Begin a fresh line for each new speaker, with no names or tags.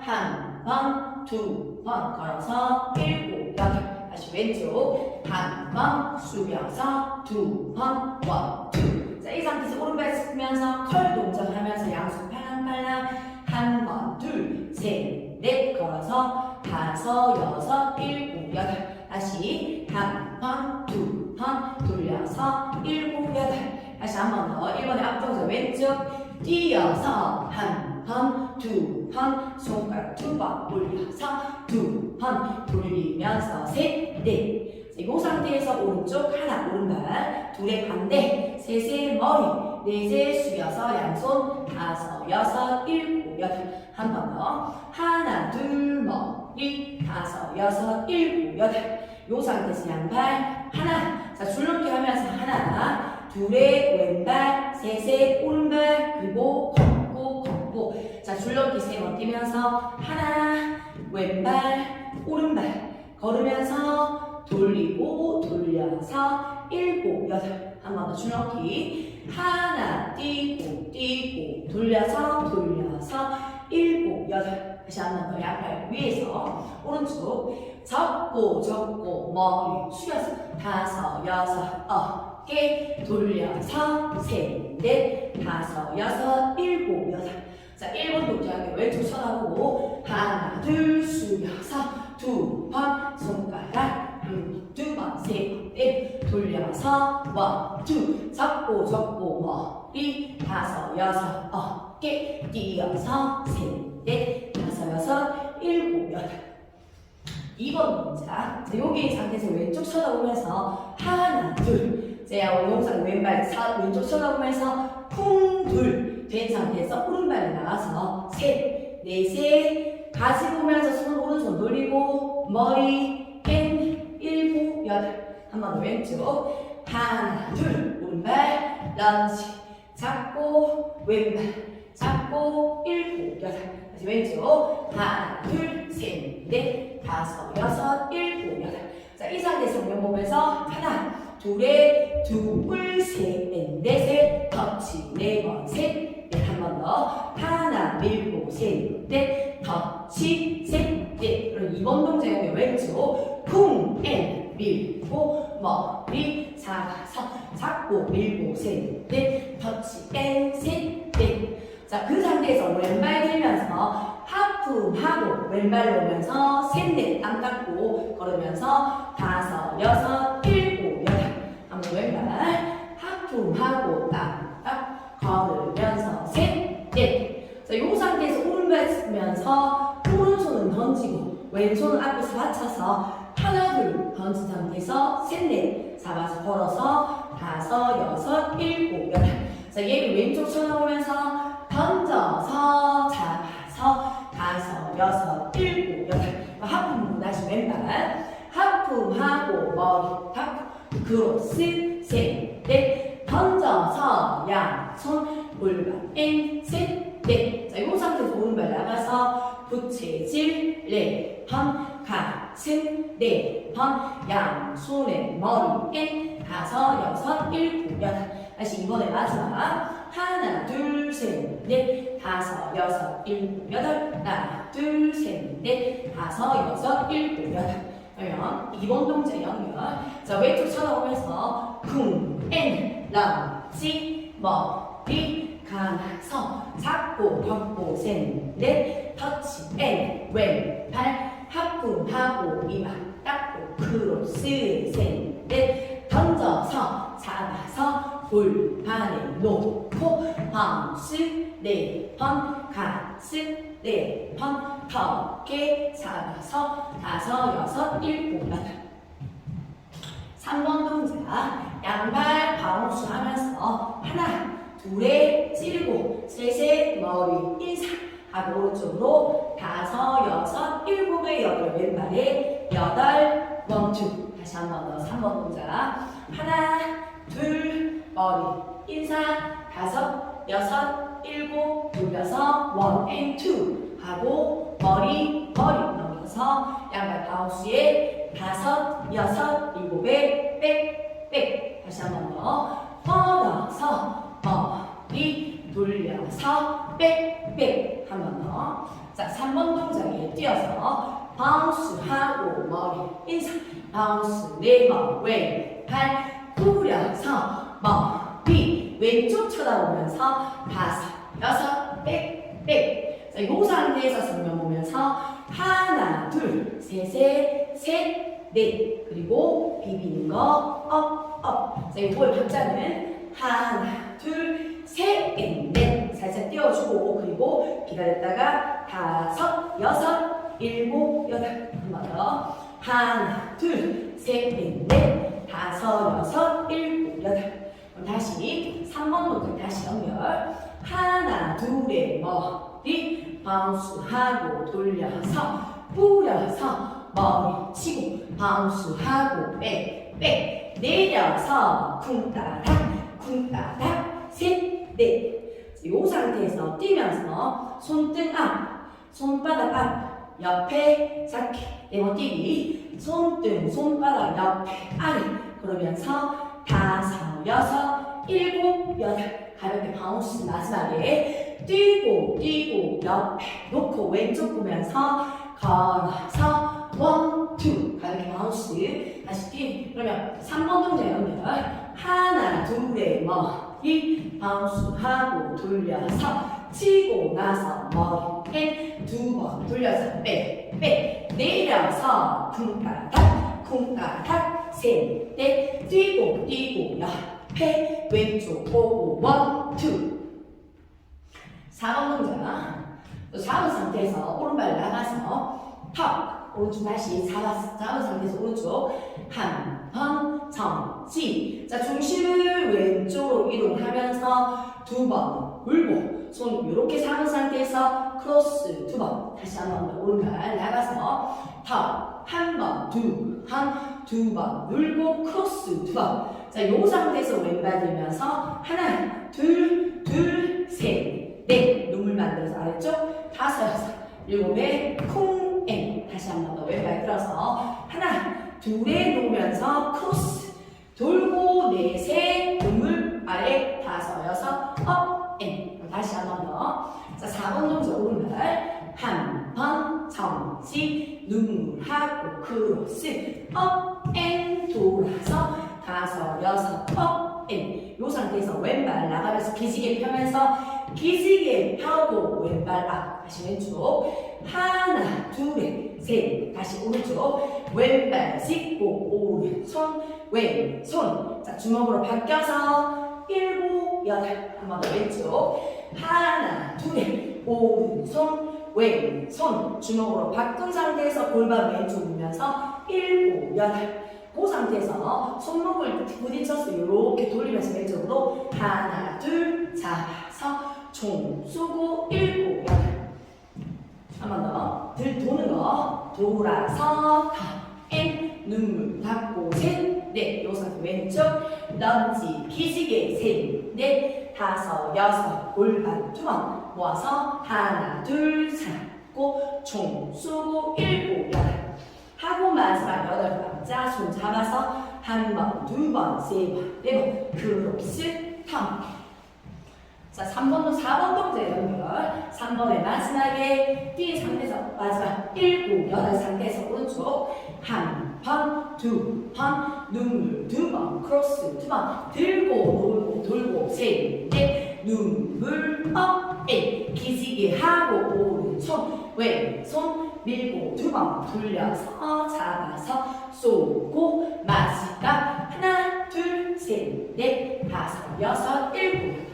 한 번, 두 번 걸어서 일곱, 여덟. 다시 왼쪽 한 번 숙여서 두 번, 원, 투. 자, 이 상태에서 오른발 쓰면서 컬 동작하면서 양손 팔랑팔랑 한 번, 둘, 셋, 넷 걸어서 다섯, 여섯, 일곱, 여덟. 다시 한 번, 두 번 돌려서 일곱, 여덟. 다시 한 번 더. 1번의 앞동작 왼쪽 뛰어서 한 번, 두 번, 손가락 두 번 올려서 두 번 돌리면서 셋, 넷. 자, 이 상태에서 오른쪽 하나, 오른발, 둘의 반대, 셋의 머리, 넷의 숙여서 양손, 다섯, 여섯, 일곱, 여덟. 한 번 더. 하나, 둘, 머리, 다섯, 여섯, 일곱, 여덟. 요 상태에서 양발, 하나. 자, 줄넘기 하면서 하나, 둘의 왼발, 셋의 오른발, 그리고. 자, 줄넘 기 세번 뛰면서 하나, 왼발, 오른발. 걸으면서 돌리고, 돌려서 일곱, 여덟. 한 번 더 줄넘기. 하나, 뛰고, 뛰고, 돌려서, 돌려서 일곱, 여덟. 다시 한 번 더 양발 위에서 오른쪽 접고, 접고, 머리 숙여서 다섯, 여섯, 어깨 돌려서 셋, 넷, 다섯, 여섯, 일곱, 여덟. 자, 1번 동작에 왼쪽 쳐다보고 하나, 둘 숙여서 두 번 손가락 음, 두 번, 세 번, 넷 돌려서 원, 투 접고 접고 머리 다섯, 여섯, 어깨 뛰어서 셋, 넷, 다섯, 여섯, 일곱, 여덟. 2번 동작 자, 여기 상태에서 왼쪽 쳐다보면서 하나, 둘. 자, 영상 왼발 사, 왼쪽 쳐다보면서 쿵 둘 된 상태에서 오른발이 나가서 셋, 넷에 가지 보면서 손 오른손 돌리고 머리 뺀 일곱, 여덟. 한번 더 왼쪽. 하나, 둘. 오른발 런지 잡고 왼발. 잡고 일곱, 여덟. 다시 왼쪽. 하나, 둘, 셋, 넷, 다섯, 여섯, 일곱, 여덟. 자, 이 상태에서 정면 보면서 하나, 둘에 둘, 셋, 넷, 넷에 터치 네 번, 셋, 넷, 한 번 더. 하나, 밀고, 셋, 넷, 터치, 셋, 넷. 그럼 이번 동작의 왼쪽, 쿵, 앤, 밀고, 머리, 잡아서, 잡고, 밀고, 셋, 넷, 터치, 앤, 셋, 넷. 자, 그 상태에서 왼발 들면서 하품하고 왼발로 오면서 셋, 넷, 땅 닦고 걸으면서 다섯, 여섯, 쓰면서 오른손은 던지고 왼손은 앞에서 받쳐서 하나, 둘 던진 상태에서 셋, 넷 잡아서 걸어서 다섯, 여섯, 일곱, 여덟. 자, 얘를 왼쪽 쳐다보면서 던져서 잡아서 다섯, 여섯, 일곱, 여덟. 하품 다시 왼발 하품하고 머리 탁 크로스 셋, 넷 던져서 양손 골반 앤셋 넷 자, 이 상태에서 오른발 나가서 부채질 네 번 가슴 네 번 양손에 머리 앤 다섯, 여섯, 일곱, 여덟 다시 이번에 마지막. 하나, 둘, 셋, 넷, 다섯, 여섯, 일곱, 여덟. 하나, 둘, 셋, 넷, 다섯, 여섯, 일곱, 여덟 그러면 이번 동작 연결 자 왼쪽 쳐다보면서 쿵, 앤, 런지, 머리, 가나서 잡고 덮고 셋, 넷, 터치, 앤, 왼발 하품하고 이마 닦고 크로스 셋, 넷 던져서 잡아서 골반에 놓고 바운스 네 번 가슴 네번 덮게 잡아서 다섯 여섯 일곱 여덟. 3번 동작 양발 바운스 하면서 하나 둘에 찌르고 셋에 머리 인사. 하고 오른쪽으로 다섯 여섯 일곱에 여덟 왼발에 여덟 원투 다시 한 번 더 3번 동작. 하나 둘 머리. 인사. 다섯 여섯 일곱 돌려서 원 앤 투 하고 머리 머리 넘겨서 양발 바운스에 다섯 여섯 일곱에 백백. 다시 한 번 더 돌려서 빽빽 한번 더. 자, 3번 동작에 뛰어서 바운스 하고 머리 인사. 바운스 네번 왼 발 구려서 머리 왼쪽 쳐다보면서 다섯 여섯 빽빽 자, 요 상태에서 설명 보면서 하나 둘 셋셋넷. 그리고 비비는 거 업 업. 자, 요거의 박자는 하나 둘 셋 넷 살짝 띄워주고 그리고 기다렸다가 다섯 여섯 일곱 여덟. 한번 더. 하나 둘 셋넷 다섯 여섯 일곱 여덟. 그럼 다시 3번 동작 다시 연결. 하나 둘의 머리 바운스하고 돌려서 뿌려서 머리 치고 바운스하고 빽빽 내려서 쿵따닥 쿵따닥. 셋 넷 이 상태에서 뛰면서 손등 앞 손바닥 앞 옆에 잡기 네번 뛰기. 손등 손바닥 옆에 아래. 그러면서 다섯 여섯 일곱 여덟. 가볍게 바운스 마지막에 뛰고 뛰고 옆에 놓고 왼쪽 보면서 걸어서 원 투. 가볍게 바운스 다시 뛰. 그러면 3번 동작 연결 하나 둘의 머 리 바운스하고 돌려서 치고 나서 머리 두번 돌려서 빼 빼. 내려서 쿵따닥 쿵따닥 셋넷. 뛰고 뛰고 옆에 왼쪽 보고 원투. 4번 동작. 또 잡은 상태에서 오른발 나가서 턱 오른쪽 다시 잡았, 잡은 상태에서 오른쪽 한 번 정지 자 중심을 왼쪽으로 이동하면서 두번 물고 손 이렇게 잡은 상태에서 크로스 두 번. 다시 한번 더 오른발 나가서 턱한번 두 한 두 번 물고 크로스 두 번 자 요 상태에서 왼발 들면서 하나 둘 둘 셋 넷. 눈물 만들어서 아래쪽 다섯 여섯 일곱에 쿵앤 다시 한 번 더 왼발 들어서 하나 둘에 놓으면서 크로스. 돌고 넷에 눈물 아래 다섯 여섯. 업 앤 다시 한 번 더. 자 4번 동작 오른발. 한번 정지. 눈물하고 크로스. 업 앤 돌아서 다섯 여섯. 업 앤 요 상태에서 왼발 나가면서 기지개 펴면서 기지개 펴고 왼발 앞. 다시 왼쪽. 하나 둘에 셋. 다시 오른쪽 왼발 짚고 오른손 왼손. 자 주먹으로 바뀌어서 일곱 여덟. 한 번 더 왼쪽. 하나 둘에 오른손 왼손. 주먹으로 바꾼 상태에서 골반 왼쪽 밀면서 일곱 여덟. 그 상태에서 손목을 부딪혀서 이렇게 돌리면서 왼쪽으로 하나 둘 잡아서 총 쏘고 일곱 여덟. 한번 더. 들 도는 거. 돌아서 엔 눈물 닫고 셋, 넷. 요 상태 왼쪽 런지 기지개 셋, 넷, 다섯, 여섯. 골반 두번 모아서 하나, 둘, 잡고 총 쏘고 일곱, 여덟. 하고 마지막 여덟 박자 손 잡아서 한 번, 두 번, 세 번, 네 번. 크로스 턴. 자, 3번도 4번 동작 연결. 3번의 마지막에 뛴 상태에서 마지막 1, 9, 8 상태에서 오른쪽 한 번, 두 번, 눈물 두 번, 크로스 두 번, 들고 놀고 돌고 셋, 넷, 눈물 업, 에 기지개 하고 오른손, 왼손 밀고 두 번 돌려서 잡아서 쏘고 마지막 하나, 둘, 셋, 넷, 다섯, 여섯, 일곱